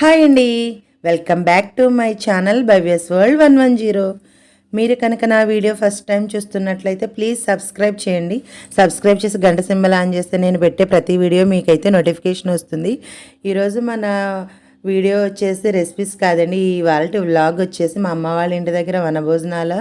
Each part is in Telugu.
హాయ్ అండి. Welcome back to my channel Bhavya's world one one zero. మీరు కనుక నా వీడియో ఫస్ట్ టైం చూస్తున్నట్లయితే ప్లీజ్ సబ్స్క్రైబ్ చేయండి. సబ్స్క్రైబ్ చేసి గంట సింబల్ ఆన్ చేస్తే నేను పెట్టే ప్రతి వీడియో మీకైతే నోటిఫికేషన్ వస్తుంది. ఈరోజు మన వీడియో వచ్చేసి రెసిపీస్ కాదండి. ఇవాళ వ్లాగ్ వచ్చేసి మా అమ్మ వాళ్ళ ఇంటి దగ్గర వనభోజనాల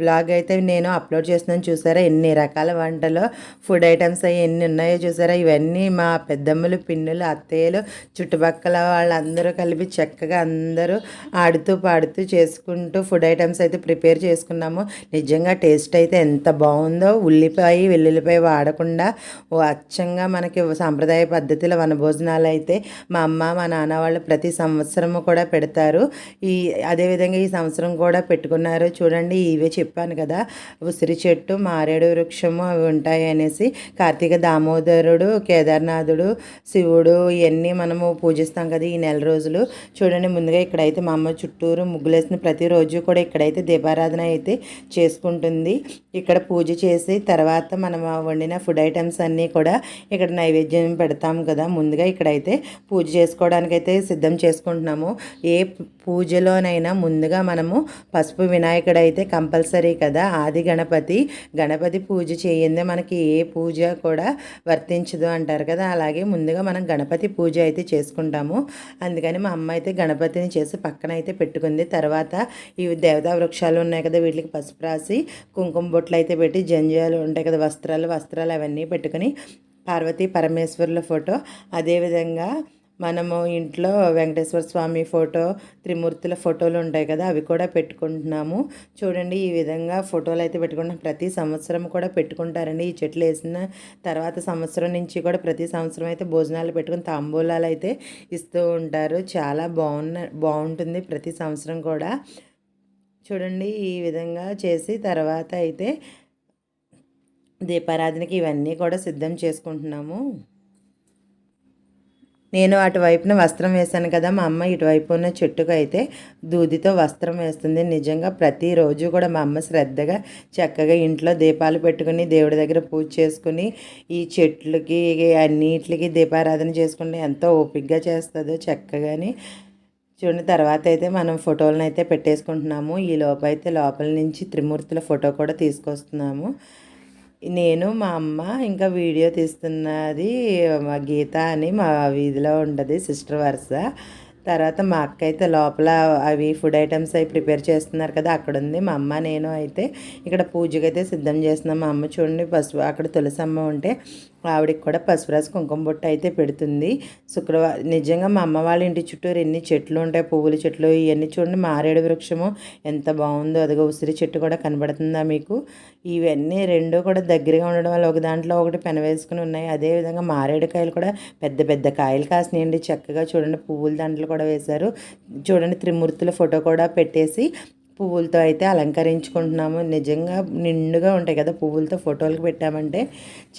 వ్లాగ్ అయితే నేను అప్లోడ్ చేస్తున్నాను. చూసారా? ఎన్ని రకాల వంటలు ఫుడ్ ఐటమ్స్ అవి ఎన్ని ఉన్నాయో చూసారా? ఇవన్నీ మా పెద్దమ్మలు పిన్నులు అత్తయ్యలు చుట్టుపక్కల వాళ్ళందరూ కలిపి చక్కగా అందరూ ఆడుతూ పాడుతూ చేసుకుంటూ ఫుడ్ ఐటమ్స్ అయితే ప్రిపేర్ చేసుకున్నాము. నిజంగా టేస్ట్ అయితే ఎంత బాగుందో. ఉల్లిపాయ వెల్లుల్లిపాయ వాడకుండా ఓ అచ్చంగా మనకి సాంప్రదాయ పద్ధతిలో వనభోజనాలు అయితే మా అమ్మ మా నాన్న వాళ్ళు ప్రతి సంవత్సరము కూడా పెడతారు. ఈ అదేవిధంగా ఈ సంవత్సరం కూడా పెట్టుకున్నారు. చూడండి ఇవే చెప్పాను కదా ఉసిరి చెట్టు మారేడు వృక్షము అవి ఉంటాయి అనేసి కార్తీక దామోదరుడు కేదార్నాథుడు శివుడు ఇవన్నీ మనము పూజిస్తాం కదా ఈ నెల రోజులు. చూడండి ముందుగా ఇక్కడైతే మా అమ్మ చుట్టూరు ముగ్గులేసిన ప్రతిరోజు కూడా ఇక్కడైతే దీపారాధన అయితే చేసుకుంటుంది. ఇక్కడ పూజ చేసి తర్వాత మనం వండిన ఫుడ్ ఐటమ్స్ అన్నీ కూడా ఇక్కడ నైవేద్యం పెడతాం కదా. ముందుగా ఇక్కడైతే పూజ చేసుకోవడానికైతే సిద్ధం చేసుకుంటున్నాము. ఏ పూజలోనైనా ముందుగా మనము పసుపు వినాయకుడు అయితే కంపల్సరీ కదా ఆది గణపతి. గణపతి పూజ చేయందే మనకి ఏ పూజ కూడా వర్తించదు అంటారు కదా. అలాగే ముందుగా మనం గణపతి పూజ అయితే చేసుకుంటాము. అందుకని మా అమ్మ అయితే గణపతిని చేసి పక్కన అయితే పెట్టుకుంది. తర్వాత ఇవి దేవతా వృక్షాలు ఉన్నాయి కదా వీటికి పసుపు రాసి కుంకుమ బొట్లు అయితే పెట్టి జంజాలు ఉంటాయి కదా వస్త్రాలు వస్త్రాలు అవన్నీ పెట్టుకుని పార్వతీ పరమేశ్వరుల ఫోటో. అదేవిధంగా మనము ఇంట్లో వెంకటేశ్వర స్వామి ఫోటో త్రిమూర్తుల ఫోటోలు ఉంటాయి కదా అవి కూడా పెట్టుకుంటున్నాము. చూడండి ఈ విధంగా ఫోటోలు అయితే పెట్టుకుంటున్నాం. ప్రతి సంవత్సరం కూడా పెట్టుకుంటారండి. ఈ చెట్లు వేసిన తర్వాత సంవత్సరం నుంచి కూడా ప్రతి సంవత్సరం అయితే భోజనాలు పెట్టుకుని తాంబూలాలు అయితే ఇస్తూ ఉంటారు. చాలా బాగున్న బాగుంటుంది ప్రతి సంవత్సరం కూడా. చూడండి ఈ విధంగా చేసి తర్వాత అయితే దీపారాధనకి ఇవన్నీ కూడా సిద్ధం చేసుకుంటున్నాము. నేను అటువైపున వస్త్రం వేశాను కదా మా అమ్మ ఇటువైపు ఉన్న చెట్టుకు అయితే దూదితో వస్త్రం వేస్తుంది. నిజంగా ప్రతిరోజు కూడా మా అమ్మ శ్రద్ధగా చక్కగా ఇంట్లో దీపాలు పెట్టుకుని దేవుడి దగ్గర పూజ చేసుకుని ఈ చెట్లకి అన్నిటికి దీపారాధన చేసుకుంటే ఎంతో ఓపిక్గా చేస్తుందో చక్కగాని. చూడండి తర్వాత అయితే మనం ఫోటోలను అయితే పెట్టేసుకుంటున్నాము. ఈ లోపైతే అయితే లోపల నుంచి త్రిమూర్తుల ఫోటో కూడా తీసుకొస్తున్నాము. నేను మా అమ్మ ఇంకా వీడియో తీస్తున్నది మా గీత అని మా వీధిలో ఉంటుంది సిస్టర్ వరుస. తర్వాత మా అక్క అయితే లోపల అవి ఫుడ్ ఐటమ్స్ అవి ప్రిపేర్ చేస్తున్నారు కదా అక్కడ ఉంది. మా అమ్మ నేను అయితే ఇక్కడ పూజకి అయితే సిద్ధం చేస్తున్నాం. మా అమ్మ చూడండి పసుపు అక్కడ తులసమ్మ ఉంటే ఆవిడకి కూడా పసుపురాజు కుంకుమ బొట్టు అయితే పెడుతుంది. శుక్రవారం నిజంగా మా అమ్మ వాళ్ళ ఇంటి చుట్టూరు ఎన్ని చెట్లు ఉంటాయి పువ్వుల చెట్లు ఇవన్నీ చూడండి మారేడు వృక్షము ఎంత బాగుందో అదిగో ఉసిరి చెట్టు కూడా కనబడుతుందా మీకు? ఇవన్నీ రెండు కూడా దగ్గరగా ఉండడం వల్ల ఒక దాంట్లో ఒకటి పెన వేసుకుని ఉన్నాయి. అదేవిధంగా మారేడుకాయలు కూడా పెద్ద పెద్ద కాయలు కాసినాయండి. చక్కగా చూడండి పువ్వుల దాంట్లో కూడా వేశారు. చూడండి త్రిమూర్తుల ఫోటో కూడా పెట్టేసి పువ్వులతో అయితే అలంకరించుకుంటున్నాము. నిజంగా నిండుగా ఉంటాయి కదా పువ్వులతో ఫోటోలకు పెట్టామంటే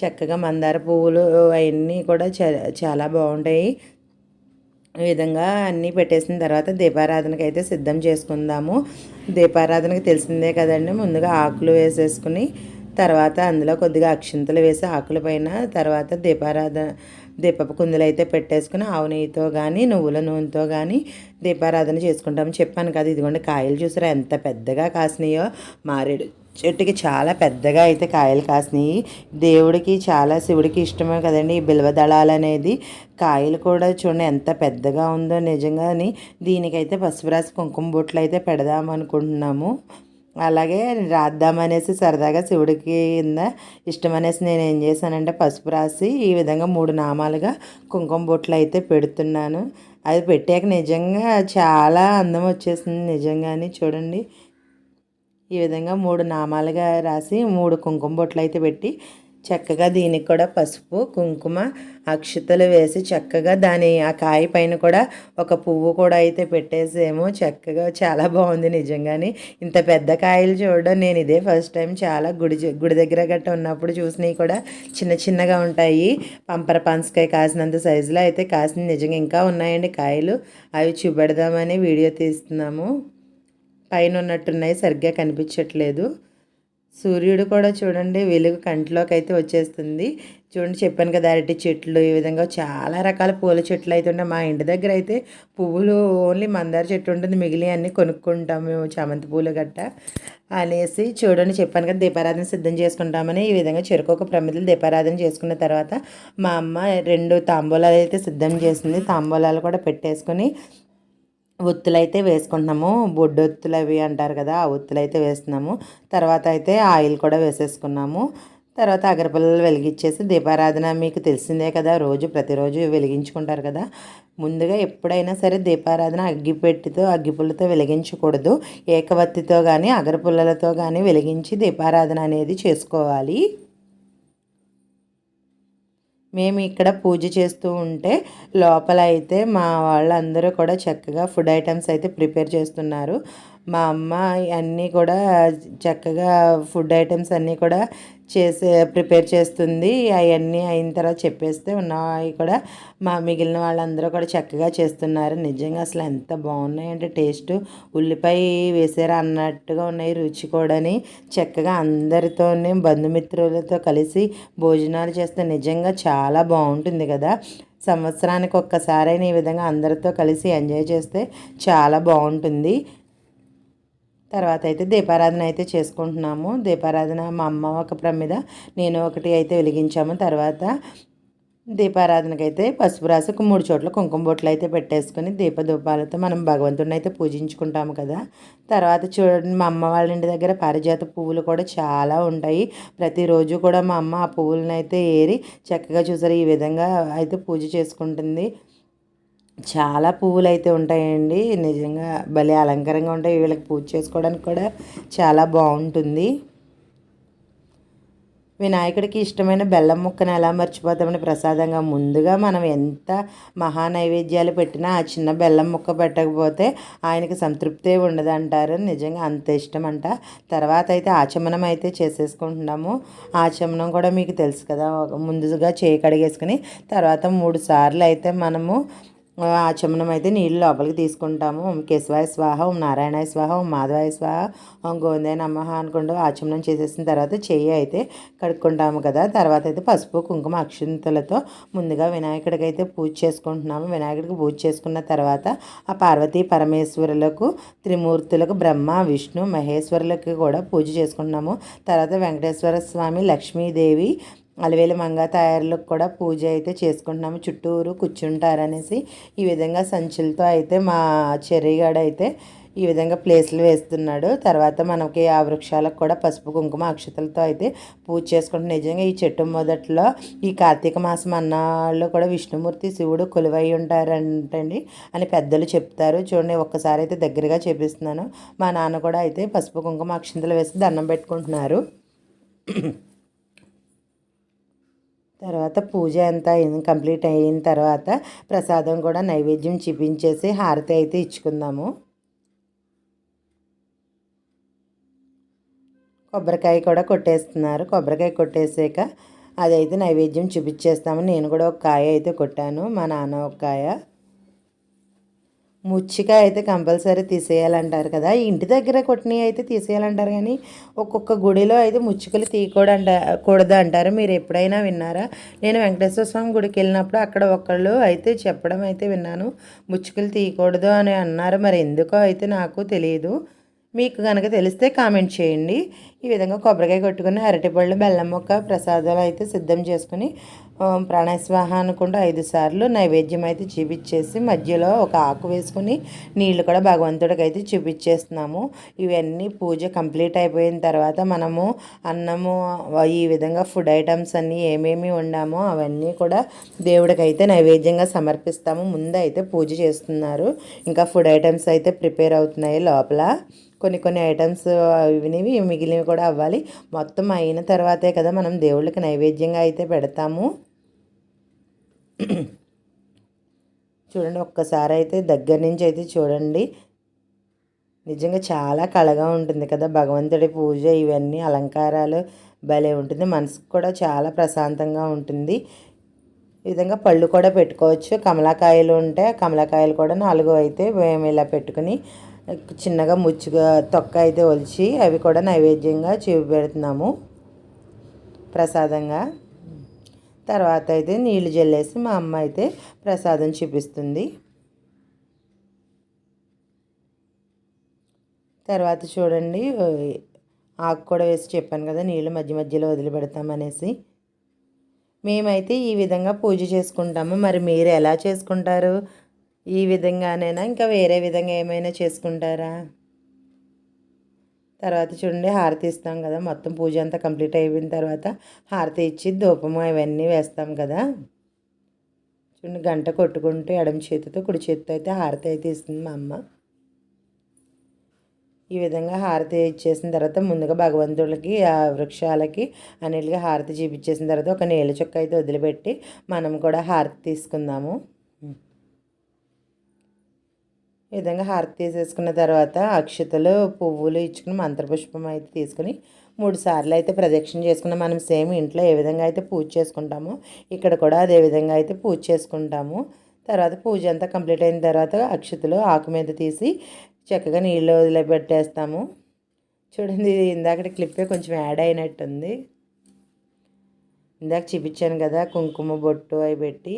చక్కగా మందార పువ్వులు అవన్నీ కూడా చాలా బాగుంటాయి. ఈ విధంగా అన్నీ పెట్టేసిన తర్వాత దీపారాధనకి అయితే సిద్ధం చేసుకుందాము. దీపారాధనకి తెలిసిందే కదండి ముందుగా ఆకులు వేసేసుకుని తర్వాత అందులో కొద్దిగా అక్షింతలు వేసి ఆకుల పైన తర్వాత దీపారాధన దీపపు కుందులు అయితే పెట్టేసుకుని ఆవు నెయ్యితో కానీ నువ్వుల నూనెతో కానీ దీపారాధన చేసుకుంటామని చెప్పాను కదా. ఇదిగోండి కాయలు చూసారా? ఎంత పెద్దగా కాసినాయో. మారేడు చెట్టుకి చాలా పెద్దగా అయితే కాయలు కాసినాయి. దేవుడికి చాలా శివుడికి ఇష్టమే కదండి ఈ బిల్వదళాలు అనేది. కాయలు కూడా చూడండి ఎంత పెద్దగా ఉందో నిజంగాని దీనికైతే పసుపు రాసి కుంకుమ బొట్లు అయితే పెడదాం అనుకుంటున్నాము. అలాగే రాద్దామనేసి సరదాగా శివుడికి కింద ఇష్టమనేసి నేను ఏం చేశానంటే పసుపు రాసి ఈ విధంగా మూడు నామాలుగా కుంకుమ బొట్లు అయితే పెడుతున్నాను. అది పెట్టాక నిజంగా చాలా అందం వచ్చేసింది నిజంగాని చూడండి. ఈ విధంగా మూడు నామాలుగా రాసి మూడు కుంకుమ బొట్లు అయితే పెట్టి చక్కగా దీనికి కూడా పసుపు కుంకుమ అక్షతలు వేసి చక్కగా దాని ఆ కాయ పైన కూడా ఒక పువ్వు కూడా అయితే పెట్టేసేమో. చక్కగా చాలా బాగుంది నిజంగాని. ఇంత పెద్ద కాయలు చూడడం నేను ఇదే ఫస్ట్ టైం. చాలా గుడి గుడి దగ్గర గట్ట ఉన్నప్పుడు చూసినవి కూడా చిన్న చిన్నగా ఉంటాయి. పంపర పనసకాయ కాసినంత సైజులో అయితే కాసిన నిజంగా ఇంకా ఉన్నాయండి కాయలు. అవి చూపెడదామని వీడియో తీస్తున్నాము. పైన ఉన్నట్టున్నాయి సరిగ్గా కనిపించట్లేదు. సూర్యుడు కూడా చూడండి వెలుగు కంటిలోకి అయితే వచ్చేస్తుంది. చూడండి చెప్పాను కదా అరటి చెట్లు ఈ విధంగా చాలా రకాల పూల చెట్లు అయితే ఉన్నాయి. మా ఇంటి దగ్గర అయితే పువ్వులు ఓన్లీ మందార చెట్టు ఉంటుంది. మిగిలి అన్నీ కొనుక్కుంటాం మేము చామంతి పూలు గట్ట అనేసి. చూడండి చెప్పాను కదా దీపారాధన సిద్ధం చేసుకుంటామని. ఈ విధంగా చెరుకు ఒక ప్రమిదలు దీపారాధన చేసుకున్న తర్వాత మా అమ్మ రెండు తాంబూలాలు అయితే సిద్ధం చేసింది. తాంబూలాలు కూడా పెట్టేసుకొని ఒత్తులు అయితే వేసుకుంటున్నాము. బొడ్డు ఒత్తులు అవి అంటారు కదా ఆ ఒత్తులు అయితే వేస్తున్నాము. తర్వాత అయితే ఆయిల్ కూడా వేసేసుకున్నాము. తర్వాత అగరపుల్లలు వెలిగించేసి దీపారాధన మీకు తెలిసిందే కదా రోజు ప్రతిరోజు వెలిగించుకుంటారు కదా. ముందుగా ఎప్పుడైనా సరే దీపారాధన అగ్గిపెట్టితో అగ్గిపుల్లతో వెలిగించకూడదు. ఏకవత్తితో కానీ అగరపుల్లలతో కానీ వెలిగించి దీపారాధన అనేది చేసుకోవాలి. మేము ఇక్కడ పూజ చేస్తూ ఉంటే లోపల అయితే మా వాళ్ళందరూ కూడా చక్కగా ఫుడ్ ఐటమ్స్ అయితే ప్రిపేర్ చేస్తున్నారు. మా అమ్మ అన్నీ కూడా చక్కగా ఫుడ్ ఐటమ్స్ అన్నీ కూడా చేసే ప్రిపేర్ చేస్తుంది. అవన్నీ అయిన తర్వాత చెప్పేస్తే ఉన్నవి కూడా. మా మిగిలిన వాళ్ళందరూ కూడా చక్కగా చేస్తున్నారు. నిజంగా అసలు ఎంత బాగున్నాయంటే టేస్ట్. ఉల్లిపాయ వేసారా అన్నట్టుగా ఉన్నాయి రుచి కూడాని. చక్కగా అందరితోనే బంధుమిత్రులతో కలిసి భోజనాలు చేస్తే నిజంగా చాలా బాగుంటుంది కదా. సంవత్సరానికి ఒక్కసారైనా ఈ విధంగా అందరితో కలిసి ఎంజాయ్ చేస్తే చాలా బాగుంటుంది. తర్వాత అయితే దీపారాధన అయితే చేసుకుంటున్నాము. దీపారాధన మా అమ్మ ఒక ప్రమిద నేను ఒకటి అయితే వెలిగించాము. తర్వాత దీపారాధనకి అయితే పసుపు రాసుకు మూడు చోట్ల కుంకుమ బొట్లు అయితే పెట్టేసుకొని దీపదూపాలతో మనం భగవంతుడిని అయితే పూజించుకుంటాము కదా. తర్వాత చూడండి మా అమ్మ వాళ్ళ ఇంటి దగ్గర పారిజాత పువ్వులు కూడా చాలా ఉంటాయి. ప్రతిరోజు కూడా మా అమ్మ ఆ పువ్వులను అయితే ఏరి చక్కగా చూసారు. ఈ విధంగా అయితే పూజ చేసుకుంటుంది. చాలా పువ్వులు అయితే ఉంటాయండి. నిజంగా భలే అలంకారంగా ఉంటాయి. వీళ్ళకి పూజ చేసుకోవడానికి కూడా చాలా బాగుంటుంది. వినాయకుడికి ఇష్టమైన బెల్లం ముక్కను ఎలా మర్చిపోతామని ప్రసాదంగా ముందుగా మనం ఎంత మహా నైవేద్యాలు పెట్టినా ఆ చిన్న బెల్లం ముక్క పెట్టకపోతే ఆయనకి సంతృప్తే ఉండదు అంటారు నిజంగా అంత ఇష్టం అంట తర్వాత అయితే ఆచమనం అయితే చేసేసుకుంటున్నాము. ఆచమనం కూడా మీకు తెలుసు కదా. ముందుగా చేయి కడిగేసుకుని తర్వాత మూడు సార్లు అయితే మనము ఆచమనం అయితే నీళ్ళు లోపలికి తీసుకుంటాము. ఓం కేశవాయ స్వాహ ఓం నారాయణాయ స్వాహ ఓం మాధవాయ స్వాహ ఓం గోవిందాయ నమః అనుకుంటూ ఆచమనం చేసేసిన తర్వాత చెయ్యి అయితే కడుక్కుంటాము కదా. తర్వాత అయితే పసుపు కుంకుమ అక్షంతలతో ముందుగా వినాయకుడికి అయితే పూజ చేసుకుంటున్నాము. వినాయకుడికి పూజ చేసుకున్న తర్వాత ఆ పార్వతీ పరమేశ్వరులకు త్రిమూర్తులకు బ్రహ్మ విష్ణు మహేశ్వరులకు కూడా పూజ చేసుకుంటున్నాము. తర్వాత వెంకటేశ్వర స్వామి లక్ష్మీదేవి అలవేలు మంగ తయారులకు కూడా పూజ అయితే చేసుకుంటున్నాము. చుట్టూరు కూర్చుంటారనేసి ఈ విధంగా సంచులతో అయితే మా చెర్రిగాడు అయితే ఈ విధంగా ప్లేస్లు వేస్తున్నాడు. తర్వాత మనకి ఆ వృక్షాలకు కూడా పసుపు కుంకుమ అక్షతలతో అయితే పూజ చేసుకుంటున్నాం నిజంగా ఈ చెట్టు మొదట్లో ఈ కార్తీక మాసం అన్నాళ్ళు కూడా విష్ణుమూర్తి శివుడు కొలువై ఉంటారంటండి అని పెద్దలు చెప్తారు. చూడండి ఒక్కసారి అయితే దగ్గరగా చేపిస్తున్నాను. మా నాన్న కూడా అయితే పసుపు కుంకుమ అక్షంతలు వేసి దండం పెట్టుకుంటున్నారు. తర్వాత పూజ అంతా కంప్లీట్ అయిన తర్వాత ప్రసాదం కూడా నైవేద్యం చూపించేసి హారతి అయితే ఇచ్చుకుందాము. కొబ్బరికాయ కూడా కొట్టేస్తున్నారు. కొబ్బరికాయ కొట్టేసాక అదైతే నైవేద్యం చూపించేస్తాము. నేను కూడా ఒక కాయ అయితే కొట్టాను. మా నాన్న ఒక కాయ. ముచ్చిక అయితే కంపల్సరీ తీసేయాలంటారు కదా. ఇంటి దగ్గర కొట్టినవి అయితే తీసేయాలంటారు కానీ ఒక్కొక్క గుడిలో అయితే ముచ్చుకలు తీయకూడదు కూడదు అంటారు మీరు ఎప్పుడైనా విన్నారా? నేను వెంకటేశ్వర స్వామి గుడికి వెళ్ళినప్పుడు అక్కడ ఒకళ్ళు అయితే చెప్పడం అయితే విన్నాను. ముచ్చుకలు తీయకూడదు అని అన్నారు. మరి ఎందుకో అయితే నాకు తెలియదు మీకు కనుక తెలిస్తే కామెంట్ చేయండి. ఈ విధంగా కొబ్బరికాయ కొట్టుకుని అరటిపళ్ళు బెల్లం మొక్క ప్రసాదాలు అయితే సిద్ధం చేసుకుని ప్రాణస్వాహ అనుకుంటూ ఐదు సార్లు నైవేద్యం అయితే చూపించేసి మధ్యలో ఒక ఆకు వేసుకుని నీళ్ళు కూడా భగవంతుడికి అయితే చూపించేస్తున్నాము. ఇవన్నీ పూజ కంప్లీట్ అయిపోయిన తర్వాత మనము అన్నము ఈ విధంగా ఫుడ్ ఐటమ్స్ అన్నీ ఏమేమి ఉండామో అవన్నీ కూడా దేవుడికి అయితే నైవేద్యంగా సమర్పిస్తాము. ముందు అయితే పూజ చేస్తున్నారు. ఇంకా ఫుడ్ ఐటమ్స్ అయితే ప్రిపేర్ అవుతున్నాయి లోపల. కొన్ని కొన్ని ఐటమ్స్ ఇవినివి మిగిలినవి కూడా అవ్వాలి. మొత్తం అయిన తర్వాతే కదా మనం దేవుళ్ళకి నైవేద్యంగా అయితే పెడతాము. చూడండి ఒక్కసారి అయితే దగ్గర నుంచి అయితే చూడండి. నిజంగా చాలా కళగా ఉంటుంది కదా భగవంతుడి పూజ ఇవన్నీ అలంకారాలు భలే ఉంటుంది. మనసుకు కూడా చాలా ప్రశాంతంగా ఉంటుంది. ఈ విధంగా పళ్ళు కూడా పెట్టుకోవచ్చు. కమలాకాయలు ఉంటే కమలాకాయలు కూడా నాలుగు అయితే మేము ఇలా పెట్టుకుని చిన్నగా ముచ్చుగా తొక్క అయితే ఒలిచి అవి కూడా నైవేద్యంగా చూపెడుతున్నాము. ప్రసాదంగా. తర్వాత అయితే నీళ్ళు జల్లేసి మా అమ్మ అయితే ప్రసాదం చూపిస్తుంది. తర్వాత చూడండి ఆకు కూడా వేసి చెప్పాను కదా నీళ్ళు మధ్య మధ్యలో వదిలిపెడతామనేసి మేమైతే ఈ విధంగా పూజ చేసుకుంటాము. మరి మీరు ఎలా చేసుకుంటారు? ఈ విధంగానైనా? ఇంకా వేరే విధంగా ఏమైనా చేసుకుంటారా? తర్వాత చూడండి హారతి ఇస్తాం కదా. మొత్తం పూజ అంతా కంప్లీట్ అయిపోయిన తర్వాత హారతి ఇచ్చి ధూపము అవన్నీ వేస్తాం కదా. చూడండి గంట కొట్టుకుంటూ ఎడమ చేతితో కుడి చేతితో అయితే హారతి అయితే ఇస్తుంది మా అమ్మ. ఈ విధంగా హారతి ఇచ్చేసిన తర్వాత ముందుగా భగవంతుడికి ఆ వృక్షాలకి అన్నిటికీ హారతి చూపించేసిన తర్వాత ఒక నీళ్ళ చుక్క అయితే వదిలిపెట్టి మనం కూడా హారతి తీసుకుందాము. ఈ విధంగా హారతి తీసేసుకున్న తర్వాత అక్షతలు పువ్వులు ఇచ్చుకుని మంత్రపుష్పం అయితే తీసుకుని మూడు సార్లు అయితే ప్రదక్షిణ చేసుకున్నాం మనం సేమ్ ఇంట్లో ఏ విధంగా అయితే పూజ చేసుకుంటామో ఇక్కడ కూడా అదే విధంగా అయితే పూజ చేసుకుంటాము. తర్వాత పూజ అంతా కంప్లీట్ అయిన తర్వాత అక్షతలు ఆకు మీద తీసి చక్కగా నీళ్ళు వదిలిపెట్టేస్తాము. చూడండి ఇందాక క్లిప్పే కొంచెం యాడ్ అయినట్టుంది. ఇందాక చూపించాను కదా కుంకుమ బొట్టు అవి పెట్టి.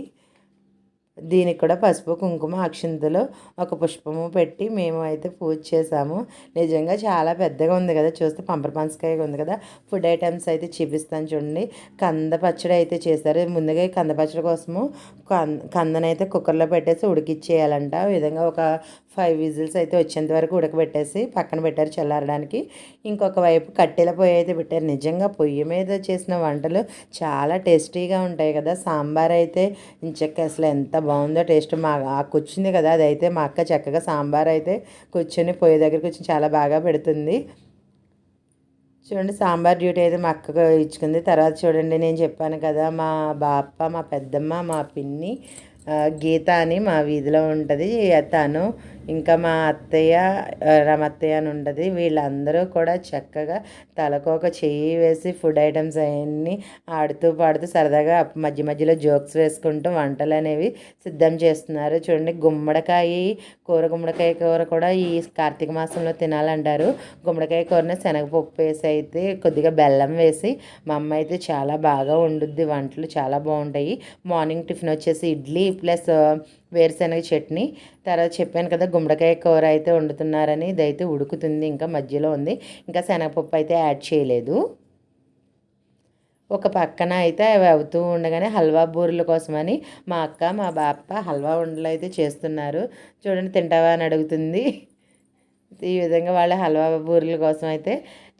దీనికి కూడా పసుపు కుంకుమ అక్షింతలు ఒక పుష్పము పెట్టి మేము అయితే పూజ చేసాము నిజంగా చాలా పెద్దగా ఉంది కదా చూస్తే పంపర పంచకాయ ఉంది కదా. ఫుడ్ ఐటమ్స్ అయితే చూపిస్తాను చూడండి. కంద పచ్చడి అయితే చేశారు. ముందుగా కంద పచ్చడి కోసము కందనైతే కుక్కర్లో పెట్టేసి ఉడికిచ్చేయాలంట. విధంగా ఒక ఫైవ్ విజిల్స్ అయితే వచ్చేంత వరకు ఉడకబెట్టేసి పక్కన పెట్టారు చల్లారడానికి. ఇంకొక వైపు కట్టెల పొయ్యి అయితే పెట్టారు. నిజంగా పొయ్యి మీద చేసిన వంటలు చాలా టేస్టీగా ఉంటాయి కదా. సాంబార్ అయితే ఇంచక్క అసలు ఎంత బాగుందో టేస్ట్. మా కూర్చుంది కదా అదైతే మా అక్క చక్కగా సాంబార్ అయితే కూర్చొని పొయ్యి దగ్గర కూర్చొని చాలా బాగా పెడుతుంది. చూడండి సాంబార్ డ్యూటీ అయితే మా అక్కకు ఇచ్చుకుంది. తర్వాత చూడండి నేను చెప్పాను కదా మా బాప్ప మా పెద్దమ్మ మా పిన్ని గీత అని మా వీధిలో ఉంటుంది. తను ఇంకా మా అత్తయ్య రమత్తయ్య అని ఉండదు వీళ్ళందరూ కూడా చక్కగా తలకొక చెయ్యి వేసి ఫుడ్ ఐటమ్స్ అవన్నీ ఆడుతూ పాడుతూ సరదాగా మధ్య మధ్యలో జోక్స్ వేసుకుంటూ వంటలు అనేవి సిద్ధం చేస్తున్నారు. చూడండి గుమ్మడికాయ కూర గుమ్మడికాయ కూర కూడా ఈ కార్తీక మాసంలో తినాలంటారు. గుమ్మడికాయ కూరని శనగపప్పు వేసి అయితే కొద్దిగా బెల్లం వేసి మా అమ్మ అయితే చాలా బాగా వండుద్ది. వంటలు చాలా బాగుంటాయి. మార్నింగ్ టిఫిన్ వచ్చేసి ఇడ్లీ ప్లస్ వేరుశనగ చట్నీ. తర్వాత చెప్పాను కదా గుమ్మడికాయ కూర అయితే వండుతున్నారని ఇదైతే ఉడుకుతుంది ఇంకా మధ్యలో ఉంది. ఇంకా శనగపప్పు అయితే యాడ్ చేయలేదు. ఒక పక్కన అయితే అవి అవుతూ ఉండగానే హల్వా బూరెల కోసమని మా అక్క మా బాప్ప హల్వా ఉండలు అయితే చేస్తున్నారు. చూడండి తింటావా అని అడుగుతుంది. ఈ విధంగా వాళ్ళ హల్వా బూరెల కోసం అయితే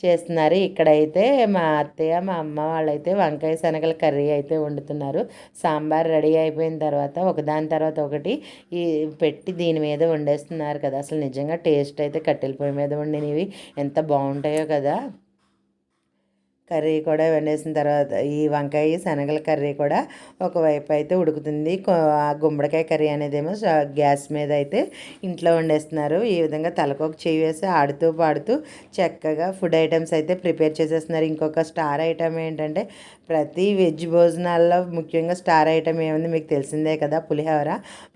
చేస్తున్నారు. ఇక్కడైతే మా అత్తయ్య మా అమ్మ వాళ్ళైతే వంకాయ శనగల కర్రీ అయితే వండుతున్నారు. సాంబార్ రెడీ అయిపోయిన తర్వాత ఒకదాని తర్వాత ఒకటి ఈ పెట్టి దీని మీద వండేస్తున్నారు కదా. అసలు నిజంగా టేస్ట్ అయితే కట్టెల పొయ్యి మీద వండినవి ఎంత బాగుంటాయో కదా. కర్రీ కూడా వండేసిన తర్వాత ఈ వంకాయ శనగల కర్రీ కూడా ఒకవైపు అయితే ఉడుకుతుంది. గుమ్మడికాయ కర్రీ అనేదేమో గ్యాస్ మీద అయితే ఇంట్లో వండేస్తున్నారు. ఈ విధంగా తలకొక చేయి వేసి ఆడుతూ పాడుతూ చక్కగా ఫుడ్ ఐటమ్స్ అయితే ప్రిపేర్ చేసేస్తున్నారు. ఇంకొక స్టార్ ఐటమ్ ఏంటంటే ప్రతి వెజ్ భోజనాల్లో ముఖ్యంగా స్టార్ ఐటమ్ ఏముంది మీకు తెలిసిందే కదా పులిహోర.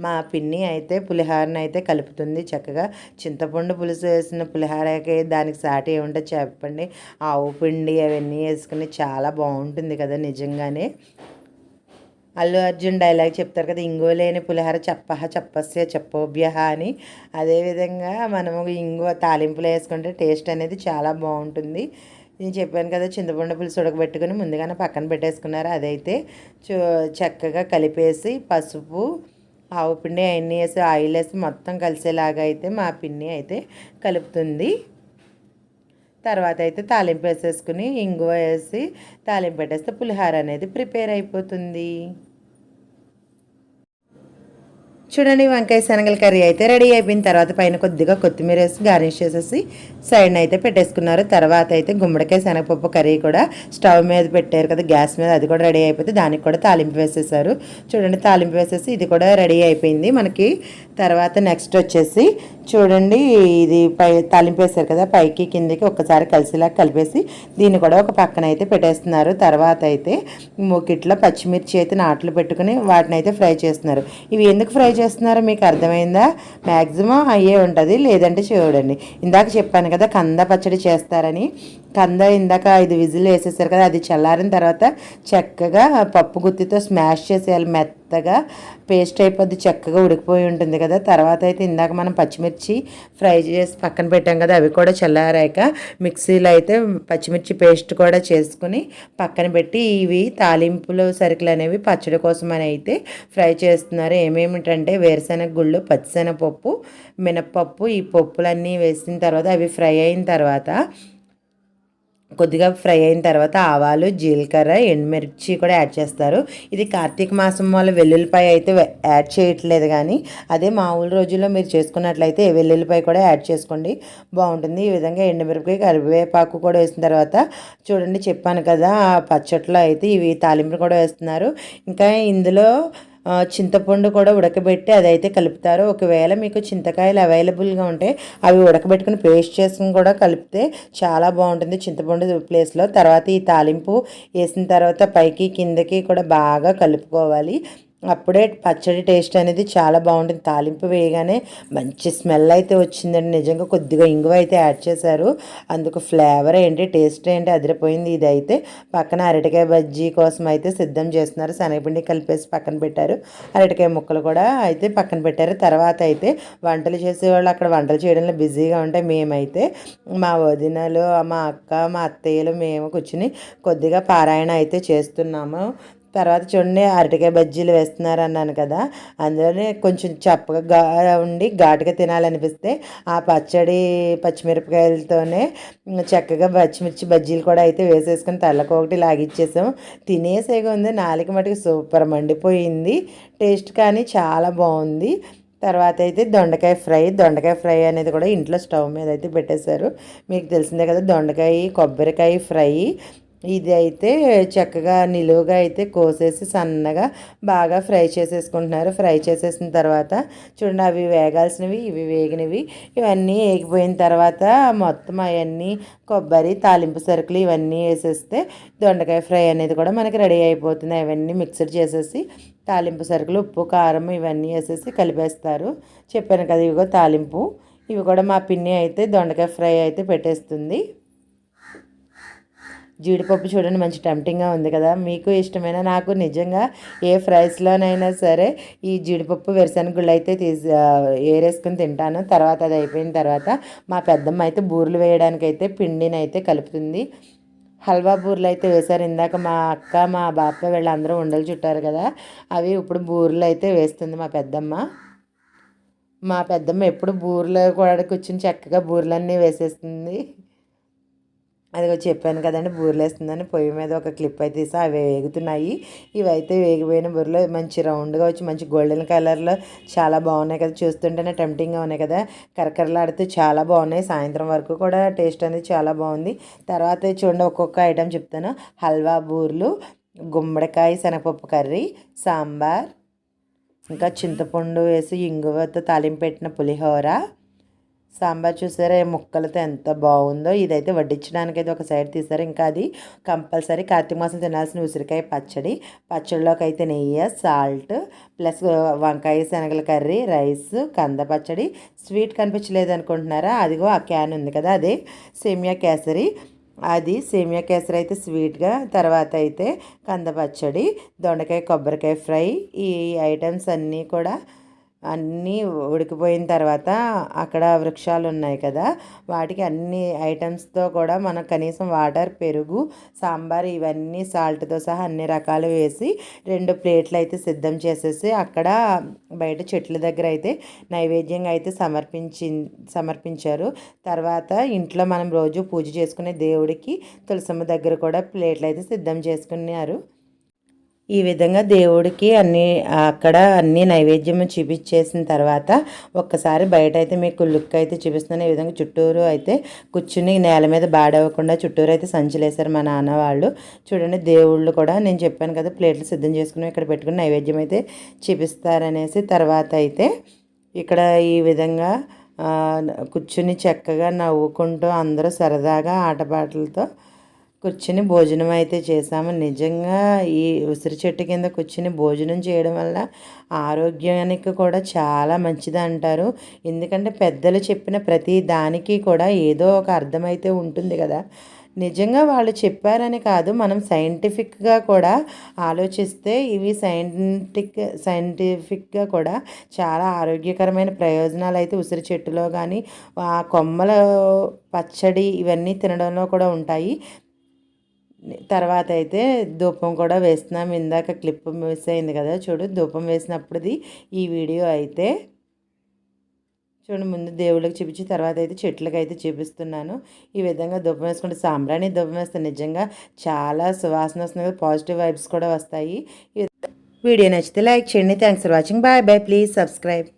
మా పిన్ని అయితే పులిహోరని అయితే కలుపుతుంది చక్కగా. చింతపండు పులుసు వేసిన పులిహోరకి దానికి సాటి ఏముంటే చెప్పండి. ఆవు పిండి అవన్నీ వేసుకుని చాలా బాగుంటుంది కదా నిజంగానే. అల్లు అర్జున్ డైలాగ్ చెప్తారు కదా ఇంగో లేని పులిహార చెప్పహ చెప్పస్య చెప్పోభ్యహ అని. అదేవిధంగా మనము ఇంగువ తాలింపులు వేసుకుంటే టేస్ట్ అనేది చాలా బాగుంటుంది. నేను చెప్పాను కదా చింతపండు పులుసు ఉడకబెట్టుకుని ముందుగానే పక్కన పెట్టేసుకున్నారు. అదైతే చక్కగా కలిపేసి పసుపు ఆవు పిండి అవన్నీ వేసి ఆయిల్ వేసి మొత్తం కలిసేలాగా అయితే మా పిన్ని అయితే కలుపుతుంది. తర్వాత అయితే తాలింపు వేసేసుకుని ఇంగువ వేసి తాలింపు పెట్టేస్తే పులిహార అనేది ప్రిపేర్ అయిపోతుంది. చూడండి వంకాయ శనగల కర్రీ అయితే రెడీ అయిపోయిన తర్వాత పైన కొద్దిగా కొత్తిమీర వేసి గార్నిష్ చేసేసి సైడ్ని అయితే పెట్టేసుకున్నారు. తర్వాత అయితే గుమ్మడికాయ శనగపప్పు కర్రీ కూడా స్టవ్ మీద పెట్టారు కదా గ్యాస్ మీద అది కూడా రెడీ అయిపోతే దానికి కూడా తాలింపు వేసేసారు. చూడండి తాలింపు వేసేసి ఇది కూడా రెడీ అయిపోయింది. మనకి తర్వాత నెక్స్ట్ వచ్చేసి చూడండి ఇది పై తాలింపు కదా పైకి కిందకి ఒక్కసారి కలిసిలా కలిపేసి దీన్ని కూడా ఒక పక్కన అయితే పెట్టేస్తున్నారు. తర్వాత అయితే మూకిట్లో పచ్చిమిర్చి అయితే నాట్లు పెట్టుకుని వాటిని అయితే ఫ్రై చేస్తున్నారు. ఇవి ఎందుకు ఫ్రై చేస్తున్నారో మీకు అర్థమైందా? మ్యాక్సిమం అయ్యే ఉంటుంది లేదంటే చూడండి. ఇందాక చెప్పాను కదా కంద పచ్చడి చేస్తారని. కంద ఇందాక ఐదు విజిల్ వేసేసారు కదా అది చల్లారిన తర్వాత చక్కగా పప్పు గుత్తితో స్మాష్ చేసేయాలి. మెత్తగా పేస్ట్ అయిపోద్ది చక్కగా ఉడికిపోయి ఉంటుంది కదా. తర్వాత అయితే ఇందాక మనం పచ్చిమిర్చి ఫ్రై చేసి పక్కన పెట్టాం కదా అవి కూడా చల్లారాక మిక్సీలో అయితే పచ్చిమిర్చి పేస్ట్ కూడా చేసుకుని పక్కన పెట్టి ఇవి తాలింపులు సరుకులు అనేవి పచ్చడి కోసం అని అయితే ఫ్రై చేస్తున్నారు. ఏమేమిటంటే వేరుశెనగ గుళ్ళు పచ్చిశనగపప్పు మినప్పప్పు ఈ పప్పులన్నీ వేసిన తర్వాత అవి ఫ్రై అయిన తర్వాత కొద్దిగా ఫ్రై అయిన తర్వాత ఆవాలు జీలకర్ర ఎండుమిర్చి కూడా యాడ్ చేస్తారు. ఇది కార్తీక మాసం వల్ల వెల్లుల్లిపాయ అయితే యాడ్ చేయట్లేదు కానీ అదే మామూలు రోజుల్లో మీరు చేసుకున్నట్లయితే వెల్లుల్లిపాయ కూడా యాడ్ చేసుకోండి. బాగుంటుంది. ఈ విధంగా ఎండుమిరపకాయ కరివేపాకు కూడా వేసిన తర్వాత చూడండి చెప్పాను కదా పచ్చట్లో అయితే ఇవి తాలింపులు కూడా వేస్తున్నారు. ఇంకా ఇందులో చింతపండు కూడా ఉడకబెట్టి అదైతే కలుపుతారు. ఒకవేళ మీకు చింతకాయలు అవైలబుల్గా ఉంటే అవి ఉడకబెట్టుకుని పేస్ట్ చేసుకుని కూడా కలిపితే చాలా బాగుంటుంది చింతపండు ప్లేస్లో. తర్వాత ఈ తాలింపు వేసిన తర్వాత పైకి కిందకి కూడా బాగా కలుపుకోవాలి. అప్పుడే పచ్చడి టేస్ట్ అనేది చాలా బాగుంటుంది. తాలింపు వేయగానే మంచి స్మెల్ అయితే వచ్చిందండి. నిజంగా కొద్దిగా ఇంగువ అయితే యాడ్ చేశారు. అందుకు ఫ్లేవర్ ఏంటి టేస్ట్ ఏంటి అదిరిపోయింది ఇది అయితే పక్కన అరటికాయ బజ్జీ కోసం అయితే సిద్ధం చేస్తున్నారు. శనగపిండి కలిపేసి పక్కన పెట్టారు. అరటికాయ ముక్కలు కూడా అయితే పక్కన పెట్టారు. తర్వాత అయితే వంటలు చేసేవాళ్ళు అక్కడ వంటలు చేయడంలో బిజీగా ఉంటే మేమైతే మా వదినలు మా అక్క మా అత్తయ్యలు మేము కూర్చుని కొద్దిగా పారాయణ అయితే చేస్తున్నాము. తర్వాత చూడండి అరటికాయ బజ్జీలు వేస్తున్నారు అన్నాను కదా. అందులోనే కొంచెం చప్పగా ఉండి ఘాటుగా తినాలనిపిస్తే ఆ పచ్చడి పచ్చిమిరపకాయలతోనే చక్కగా పచ్చిమిర్చి బజ్జీలు కూడా అయితే వేసేసుకొని ఒకటి లాగిచ్చేసాం. తినేసేగా ఉంది నాలుగు మటుకు సూపర్ మండిపోయింది. టేస్ట్ కానీ చాలా బాగుంది. తర్వాత అయితే దొండకాయ ఫ్రై దొండకాయ ఫ్రై అనేది కూడా ఇంట్లో స్టవ్ మీద అయితే పెట్టేశారు. మీకు తెలిసిందే కదా దొండకాయ కొబ్బరికాయ ఫ్రై ఇది అయితే చక్కగా నిలువుగా అయితే కోసేసి సన్నగా బాగా ఫ్రై చేసేసుకుంటున్నారు. ఫ్రై చేసేసిన తర్వాత చూడండి అవి వేగాల్సినవి ఇవి వేగినవి ఇవన్నీ వేగిపోయిన తర్వాత మొత్తం అవన్నీ కొబ్బరి తాలింపు సరుకులు ఇవన్నీ వేసేస్తే దొండకాయ ఫ్రై అనేది కూడా మనకి రెడీ అయిపోతుంది. అవన్నీ మిక్సర్ చేసేసి తాలింపు సరుకులు ఉప్పు కారం ఇవన్నీ వేసేసి కలిపేస్తారు. చెప్పాను కదా ఇవిగో తాలింపు. ఇవి కూడా మా పిన్ని అయితే దొండకాయ ఫ్రై అయితే పెట్టేస్తుంది. జీడిపప్పు చూడండి మంచి టెంప్టింగ్గా ఉంది కదా. మీకు ఇష్టమైన నాకు నిజంగా ఏ ఫ్రైస్లోనైనా సరే ఈ జీడిపప్పు వేరుశనగుళ్ళు అయితే తీసి ఏరేసుకుని తింటాను. తర్వాత అది అయిపోయిన తర్వాత మా పెద్దమ్మ అయితే బూరెలు వేయడానికి అయితే పిండిని అయితే కలుపుతుంది. హల్వా బూరెలు అయితే వేశారు. ఇందాక మా అక్క మా బాప వీళ్ళందరూ ఉండలు చుట్టారు కదా. అవి ఇప్పుడు బూరెలు అయితే వేస్తుంది మా పెద్దమ్మ. మా పెద్దమ్మ ఎప్పుడు బూరెలు కూడా కూర్చుని చక్కగా బూరెలన్నీ వేసేస్తుంది. అది చెప్పాను కదండి బూరెలు వేస్తుందని పొయ్యి మీద ఒక క్లిప్ అయితే తీసా అవి వేగుతున్నాయి. ఇవైతే వేగిపోయిన బూరెలు మంచి రౌండ్గా వచ్చి మంచి గోల్డెన్ కలర్లో చాలా బాగున్నాయి కదా. చూస్తుంటేనే టెంప్టింగ్గా ఉన్నాయి కదా. కరకరలాడుతూ చాలా బాగున్నాయి. సాయంత్రం వరకు కూడా టేస్ట్ అనేది చాలా బాగుంది. తర్వాత చూడండి ఒక్కొక్క ఐటెం చెప్తాను. హల్వా బూరెలు గుమ్మడికాయ శనగపప్పు కర్రీ సాంబార్ ఇంకా చింతపండు వేసి ఇంగువతో తాలింపు పెట్టిన పులిహోర సాంబార్ చూసారా? ముక్కలతో ఎంత బాగుందో. ఇదైతే వడ్డించడానికి అయితే ఒక సైడ్ తీసారు ఇంకా అది కంపల్సరీ కార్తీక మాసం తినాల్సిన ఉసిరికాయ పచ్చడి. పచ్చడిలోకి అయితే నెయ్యి సాల్ట్ ప్లస్ వంకాయ శనగల కర్రీ రైస్ కంద పచ్చడి. స్వీట్ కనిపించలేదు అనుకుంటున్నారా అదిగో ఆ క్యాన్ ఉంది కదా అదే సేమియా కేసరి. అది సేమియా కేసరి అయితే స్వీట్గా తర్వాత అయితే కంద పచ్చడి దొండకాయ కొబ్బరికాయ ఫ్రై ఈ ఐటమ్స్ అన్నీ కూడా అన్నీ ఉడికిపోయిన తర్వాత అక్కడ వృక్షాలు ఉన్నాయి కదా వాటికి అన్ని ఐటమ్స్తో కూడా మనం కనీసం వాటర్ పెరుగు సాంబార్ ఇవన్నీ సాల్ట్తో సహా అన్ని రకాలు వేసి రెండు ప్లేట్లు అయితే సిద్ధం చేసేసి అక్కడ బయట చెట్ల దగ్గర అయితే నైవేద్యంగా అయితే సమర్పించి సమర్పించారు. తర్వాత ఇంట్లో మనం రోజు పూజ చేసుకునే దేవుడికి తులసమ్మ దగ్గర కూడా ప్లేట్లు అయితే సిద్ధం చేసుకున్నారు. ఈ విధంగా దేవుడికి అన్ని అక్కడ అన్ని నైవేద్యం చూపించేసిన తర్వాత ఒక్కసారి బయట అయితే మీకు లుక్ అయితే చూపిస్తున్నాను. ఈ విధంగా చుట్టూరు అయితే కూర్చుని నేల మీద బాడవకుండా చుట్టూరు అయితే సంచులేశారు మా నాన్న వాళ్ళు. చూడండి దేవుళ్ళు కూడా నేను చెప్పాను కదా ప్లేట్లు సిద్ధం చేసుకుని ఇక్కడ పెట్టుకుని నైవేద్యం అయితే చూపిస్తారనేసి తర్వాత అయితే ఇక్కడ ఈ విధంగా కూర్చుని చక్కగా నవ్వుకుంటూ అందరూ సరదాగా ఆటపాటలతో కూర్చుని భోజనం అయితే చేసాము నిజంగా ఈ ఉసిరి చెట్టు కింద కూర్చుని భోజనం చేయడం వల్ల ఆరోగ్యానికి కూడా చాలా మంచిది అంటారు. ఎందుకంటే పెద్దలు చెప్పిన ప్రతి దానికి కూడా ఏదో ఒక అర్థమైతే ఉంటుంది కదా. నిజంగా వాళ్ళు చెప్పారని కాదు మనం సైంటిఫిక్గా కూడా ఆలోచిస్తే ఇవి సైంటిక్ సైంటిఫిక్గా కూడా చాలా ఆరోగ్యకరమైన ప్రయోజనాలు అయితే ఉసిరి చెట్టులో కానీ ఆ కొమ్మల పచ్చడి ఇవన్నీ తినడంలో కూడా ఉంటాయి. తర్వాత అయితే ధూపం కూడా వేస్తున్నాం. ఇందాక క్లిప్ మిస్ అయింది కదా చూడు ధూపం వేసినప్పుడుది ఈ వీడియో అయితే చూడండి ముందు దేవుళ్ళకి చూపించి తర్వాత అయితే చెట్లకి అయితే చూపిస్తున్నాను. ఈ విధంగా ధూపం వేసుకుంటే సాంబ్రాణి ధూపం వేస్తే నిజంగా చాలా సువాసన వస్తుంది పాజిటివ్ వైబ్స్ కూడా వస్తాయి. వీడియో నచ్చితే లైక్ చేయండి. Thanks for watching. Bye bye. Please subscribe.